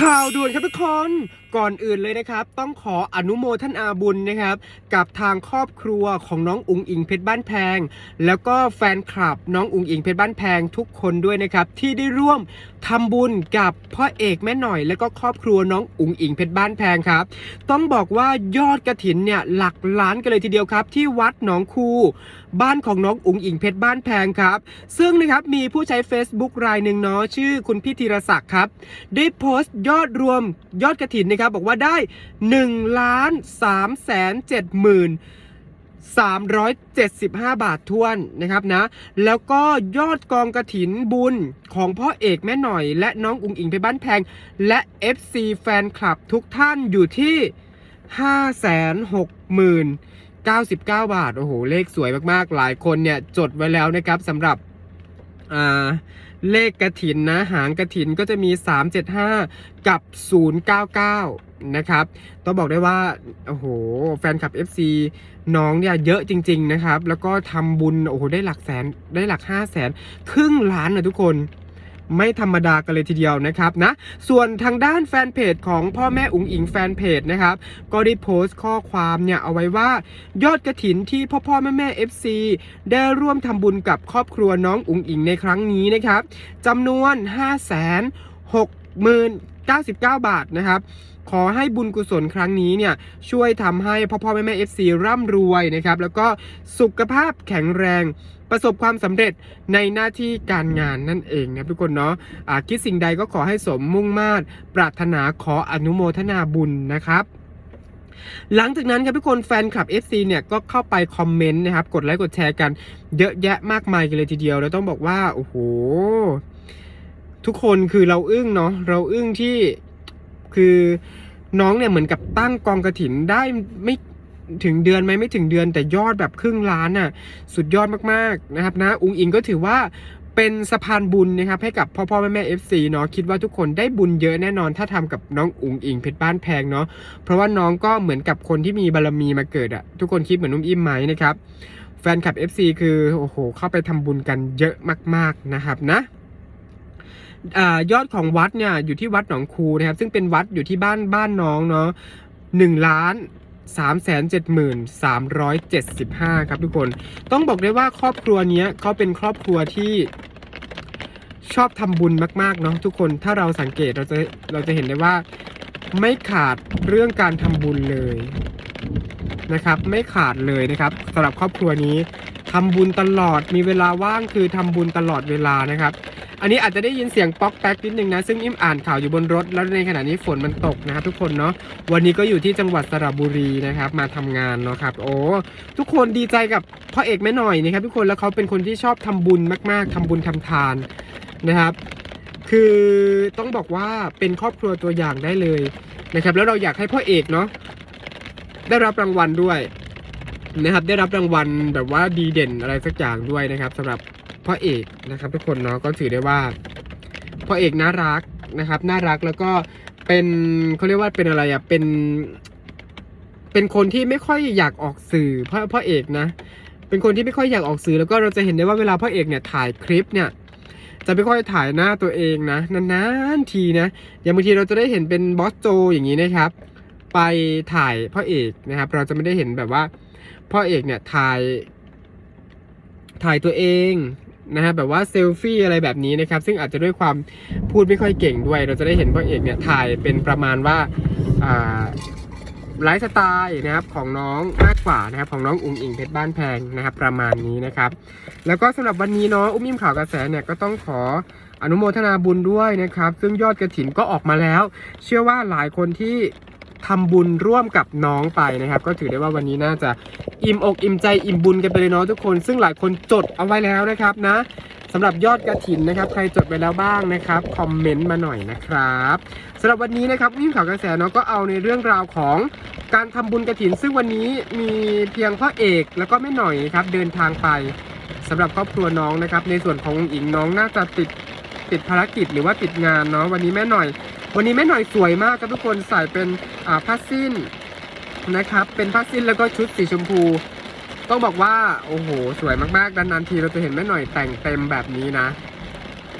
ข่าวด่วนครับทุกคนก่อนอื่นเลยนะครับ ต้องขออนุโมทนาบุญนะครับ กับทางครอบครัวของน้องอุงอิงเพชรบ้านแพง แล้วก็แฟนคลับน้องอุงอิงเพชรบ้านแพงทุกคนด้วยนะครับ ที่ได้ร่วมทำบุญกับพ่อเอกแม่หน่อย แล้วก็ครอบครัวน้องอุงอิงเพชรบ้านแพงครับ ต้องบอกว่ายอดกระถินเนี่ยหลักล้านกันเลยทีเดียวครับ ที่วัดหนองคูบ้านของน้องอุงอิงเพชรบ้านแพงครับ ซึ่งนะครับมีผู้ใช้ Facebook รายหนึ่งเนาะชื่อคุณพี่ธีรศักดิ์ครับ ได้โพสต์ยอดรวมยอดกระถินนะครับ บอกว่าได้1ล้าน3แสน7หมื่น 375 บาททวนนะครับนะ แล้วก็ยอดกองกระถินบุญของพ่อเอกแม่หน่อย และน้องอุงอิงไปบ้านแพง และ FC แฟนคลับทุกท่านอยู่ที่ 560,099 บาท โอ้โห เลขสวยมากๆ หลายคนเนี่ย จดไว้แล้วนะครับสำหรับ อ่า เลขกระถินนะหางกระถินก็จะมี 375 กับ 099 นะครับ ต้องบอกได้ว่า โอ้โห แฟนคลับ FC น้องเนี่ยเยอะจริง ๆ นะครับ แล้วก็ทำบุญ โอ้โห ได้หลักแสน ได้หลัก 5 0 0แสน ครึ่งล้านนะทุกคน ไม่ธรรมดากันเลยทีเดียวนะครับนะส่วนทางด้านแฟนเพจของพ่อแม่อุ๋งอิงแฟนเพจนะครับก็ได้โพสต์ข้อความเนี่ยเอาไว้ว่ายอดกระถินที่พ่อพ่อแม่แม่ FC ได้ร่วมทำบุญกับครอบครัวน้องอุ๋งอิงในครั้งนี้นะครับจำนวน 5 6 9 9 บาทนะครับ ขอให้บุญกุศลครั้งนี้เนี่ยช่วยทำให้พ่อพ่อแม่แม่ FC ร่ำรวยนะครับ แล้วก็สุขภาพแข็งแรงประสบความสำเร็จในหน้าที่การงานนั่นเองนะทุกคนเนาะะคิดสิ่งใดก็ขอให้สมมุ่งมา่ปรารถนาขออนุโมทนาบุญนะครับหลังจากนั้นครับทุกคนแฟนคลับ FC เนี่ยก็เข้าไปคอมเมนต์นะครับ กดไลค์กดแชร์กันเยอะแยะมากมายกันเลยทีเดียว แล้วต้องบอกว่า โอ้โห ทุกคนคือเราอึ้งเนาะเราอึ้งที่ คือน้องเนี่ยเหมือนกับตั้งกองกระถินได้ไม่ถึงเดือนไหมไม่ถึงเดือนแต่ยอดแบบครึ่งล้านน่ะสุดยอดมากๆนะครับนะอุงอิงก็ถือว่าเป็นสะพานบุญนะครับให้กับพ่อพ่อแม่แม่เอฟซีเนาะคิดว่าทุกคนได้บุญเยอะแน่นอนถ้าทำกับน้องอุงอิงเพชรบ้านแพงเนาะเพราะว่าน้องก็เหมือนกับคนที่มีบารรมีมาเกิดอะทุกคนคิดเหมือนนุ่มอิ่มไหมนะครับแฟนคลับ FC คือโอ้โหเข้าไปทำบุญกันเยอะมาก ๆนะครับนะ อยอดของวัดเนี่ยอยู่ที่วัดหนองคูนะครับ ซึ่งเป็นวัดอยู่ที่บ้านบ้านน้องเนาะหนึ่งล้านสามแสนเจ็ดหมื่นสามร้อยเจ็ดสิบห้าครับทุกคน ต้องบอกได้ว่าครอบครัวเนี้ยเขาเป็นครอบครัวที่ชอบทำบุญมากๆเนาะทุกคนถ้าเราสังเกตเราจะเราจะเห็นได้ว่าไม่ขาดเรื่องการทำบุญเลยนะครับ ไม่ขาดเลยนะครับสำหรับครอบครัวนี้ทำบุญตลอดมีเวลาว่างคือทำบุญตลอดเวลานะครับ อันนี้อาจจะได้ยินเสียงป๊อกแป๊กนิดนึงนะ ซึ่งอิ่มอ่านข่าวอยู่บนรถ แล้วในขณะนี้ฝนมันตกนะครับทุกคนเนาะ วันนี้ก็อยู่ที่จังหวัดสระบุรีนะครับ มาทำงานเนาะครับ โอ้ ทุกคนดีใจกับพ่อเอกแม่หน่อยนะครับ ทุกคน แล้วเขาเป็นคนที่ชอบทำบุญมาก ๆทำบุญทำทานนะครับ คือต้องบอกว่าเป็นครอบครัวตัวอย่างได้เลยนะครับ แล้วเราอยากให้พ่อเอกเนาะได้รับรางวัลด้วยนะครับ ได้รับรางวัลแบบว่าดีเด่นอะไรสักอย่างด้วยนะครับสำหรับ พ่อเอกนะครับทุกคนเนาะก็ถือได้ว่าพ่อเอกน่ารักนะครับน่ารักแล้วก็เป็นเขาเรียกว่าเป็นอะไรอะเป็น เป็นคนที่ไม่ค่อยอยากออกสื่อพ่อพ่อเอกนะ เป็นคนที่ไม่ค่อยอยากออกสื่อแล้วก็เราจะเห็นได้ว่าเวลาพ่อเอกเนี่ยถ่ายคลิปเนี่ยจะไม่ค่อยถ่ายหน้าตัวเองนะนานๆทีนะอย่างบางทีเราจะได้เห็นเป็นบอสโจอย่างนี้นะครับ ไปถ่ายพ่อเอกนะครับ เราจะไม่ได้เห็นแบบว่า พ่อเอกเนี่ยถ่ายถ่ายตัวเอง นะฮะแบบว่าเซลฟี่อะไรแบบนี้นะครับ ซึ่งอาจจะด้วยความพูดไม่ค่อยเก่งด้วย เราจะได้เห็นพ่อเอกเนี่ยถ่ายเป็นประมาณว่าไลฟ์สไตล์นะครับของน้องมากกว่านะครับของน้องอุ้งอิงเพชรบ้านแพงนะครับ ประมาณนี้นะครับ แล้วก็สำหรับวันนี้เนาะอุ้มยิ้มข่าวกระแสเนี่ยก็ต้องขออนุโมทนาบุญด้วยนะครับ ซึ่งยอดกระถินก็ออกมาแล้ว เชื่อว่าหลายคนที่ ทำบุญร่วมกับน้องไปนะครับ ก็ถือได้ว่าวันนี้น่าจะอิ่มอกอิ่มใจอิ่มบุญกันไปเลยเนาะทุกคน ซึ่งหลายคนจดเอาไว้แล้วนะครับนะสำหรับยอดกระถินนะครับ ใครจดไปแล้วบ้างนะครับคอมเมนต์มาหน่อยนะครับสำหรับวันนี้นะครับวิ่งข่าวกระแสเนาะก็เอาในเรื่องราวของการทำบุญกระถิน ซึ่งวันนี้มีเพียงพ่อเอกแล้วก็แม่หน่อยครับเดินทางไปสำหรับครอบครัวน้องนะครับ ในส่วนของอิงน้องน่าจะติดติดภารกิจหรือว่าติดงานเนาะวันนี้แม่หน่อยวันนี้แม่หน่อยสวยมากครับทุกคนใส่เป็นผ้าสิ้นนะครับ เป็นผ้าสิ้นแล้วก็ชุดสีชมพู ต้องบอกว่าโอ้โห สวยมากๆนานๆทีเราจะเห็นแม่หน่อยแต่งเต็มแบบนี้นะ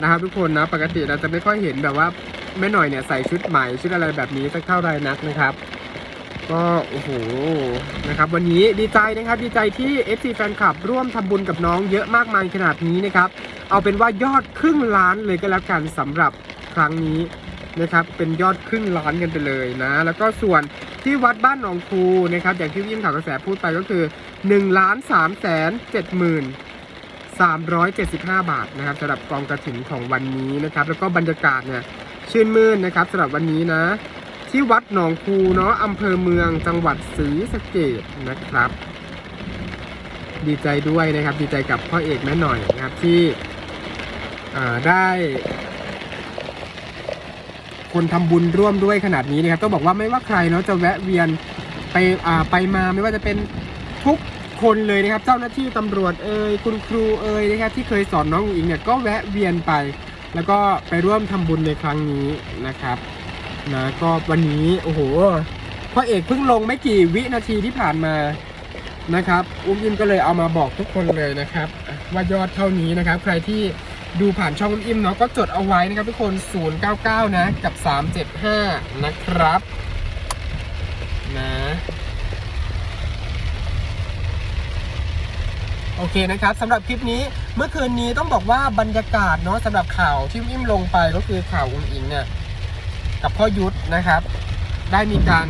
นะครับทุกคนนะปกติเราจะไม่ค่อยเห็นแบบว่าแม่หน่อยเนี่ยใส่ชุดใหม่ชุดอะไรแบบนี้สักเท่าไรนักนะครับ ก็โอ้โหนะครับวันนี้ดีใจนะครับดีใจที่ FC แฟนคลับร่วมทำบุญกับน้องเยอะมากมายขนาดนี้นะครับ เอาเป็นว่ายอดครึ่งล้านเลยก็แล้วกันสำหรับครั้งนี้ นะครับเป็นยอดครึ่งล้านกันไปเลยนะ แล้วก็ส่วนที่วัดบ้านหนองคูนะครับอย่างที่ยิ้มข่าวกระแสพูดไปก็คือ1ล้าน3แสน7หมื่น375 บาทนะครับสำหรับกองกระถิ่นของวันนี้นะครับ แล้วก็บรรยากาศเนี่ยชื่นมื่นนะครับสำหรับวันนี้นะ ที่วัดหนองคูเนาะอำเภอเมืองจังหวัดศรีสะเกดนะครับ ดีใจด้วยนะครับ ดีใจกับพ่อเอกแม่หน่อยนะครับที่ได้ คนทำบุญร่วมด้วยขนาดนี้นะครับต้องบอกว่าไม่ว่าใครเนาะจะแวะเวียนไปอ่าไปมาไม่ว่าจะเป็นทุกคนเลยนะครับ เจ้าหน้าที่ตำรวจเอ่ยคุณครูเอ่ยนะครับที่เคยสอนน้องอุ๋งอิงเนี่ยก็แวะเวียนไป แล้วก็ไปร่วมทำบุญในครั้งนี้นะครับนะก็วันนี้โอ้โหพ่อเอกเพิ่งลงไม่กี่วินาทีที่ผ่านมานะครับอุ้มอิมก็เลยเอามาบอกทุกคนเลยนะครับ ว่ายอดเท่านี้นะครับ ใครที่ ดูผ่านช่องอิมเนาะก็จดเอาไว้นะครับทุกคน 099 นะ กับ 375 นะครับ นะ โอเคนะครับสำหรับคลิปนี้เมื่อคืนนี้ต้องบอกว่าบรรยากาศเนาะสำหรับข่าวที่อิ่มลงไปก็คือข่าวอุ้งอิงเนี่ยกับพ่อยุทธนะครับ ได้มีการ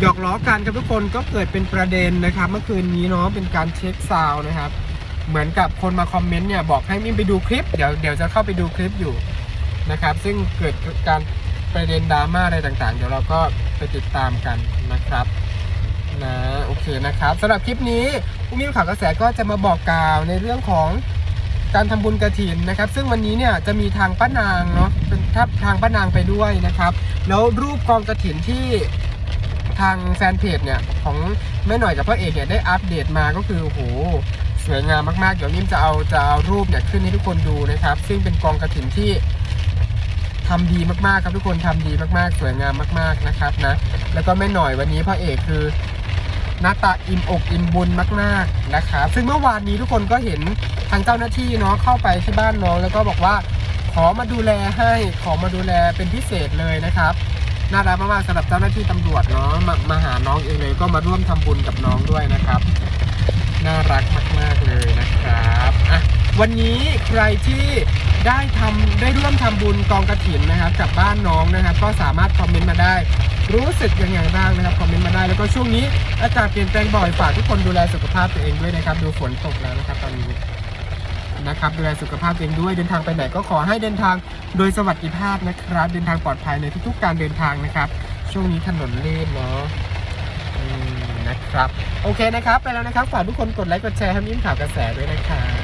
หยอกล้อกันกับทุกคนก็เกิดเป็นประเด็นนะครับ เมื่อคืนนี้เนาะเป็นการเช็คซาวนะครับ เหมือนกับคนมาคอมเมนต์เนี่ยบอกให้มิมไปดูคลิป เดี๋ยวเดี๋ยวจะเข้าไปดูคลิปอยู่นะครับ ซึ่งเกิดการประเด็นดราม่าอะไรต่างๆ เดี๋ยวเราก็ไปติดตามกันนะครับนะโอเคนะครับสำหรับคลิปนี้อุ้มยิ้มข่าวกระแสก็จะมาบอกกล่าวในเรื่องของการทำบุญกระถินนะครับ ซึ่งวันนี้เนี่ยจะมีทางป้านางเนาะเป็นทับทางป้านางไปด้วยนะครับ แล้วรูปกองกระถินที่ทางแฟนเพจเนี่ยของแม่หน่อยกับพ่อเอกเนี่ยได้อัปเดตมาก็คือโอ้โห สวยงามมากๆ เดี๋ยวนิ่มจะเอาจะเอารูปเนี่ยขึ้นให้ทุกคนดูนะครับ ซึ่งเป็นกองกระถินที่ทำดีมากๆครับทุกคนทำดีมากๆ สวยงามมากๆนะครับนะ แล้วก็แม่หน่อยวันนี้พ่อเอกคือหน้าตาอิ่มอกอิ่มบุญมากๆนะครับซึ่งเมื่อวานนี้ทุกคนก็เห็นทางเจ้าหน้าที่เนาะเข้าไปที่บ้านน้อง แล้วก็บอกว่าขอมาดูแลให้ขอมาดูแลเป็นพิเศษเลยนะครับน่ารักมากๆสำหรับเจ้าหน้าที่ตำรวจเนาะมามาหาน้องเองเลยก็มาร่วมทำบุญกับน้องด้วยนะครับ น่ารักมาก ๆ เลยนะครับอะวันนี้ใครที่ได้ทำได้ร่วมทำบุญกองกระถินนะครับกับบ้านน้องนะครับ ก็สามารถคอมเมนต์มาได้ รู้สึกยังไงบ้างนะครับคอมเมนต์มาได้แล้วก็ช่วงนี้ อากาศเปลี่ยนแปลงบ่อยฝากทุกคนดูแลสุขภาพตัวเองด้วยนะครับ ดูฝนตกแล้วนะครับตอนนี้นะครับดูแลสุขภาพตัวเองด้วยเดินทางไปไหนก็ขอให้เดินทางโดยสวัสดิภาพนะครับ เดินทางปลอดภัยในทุกๆ การเดินทางนะครับ ช่วงนี้ถนนเลื่นเนาะ นะครับ โอเคนะครับ ไปแล้วนะครับ ฝากทุกคนกดไลค์กดแชร์ให้มิ้มข่าวกระแสด้วยนะครับ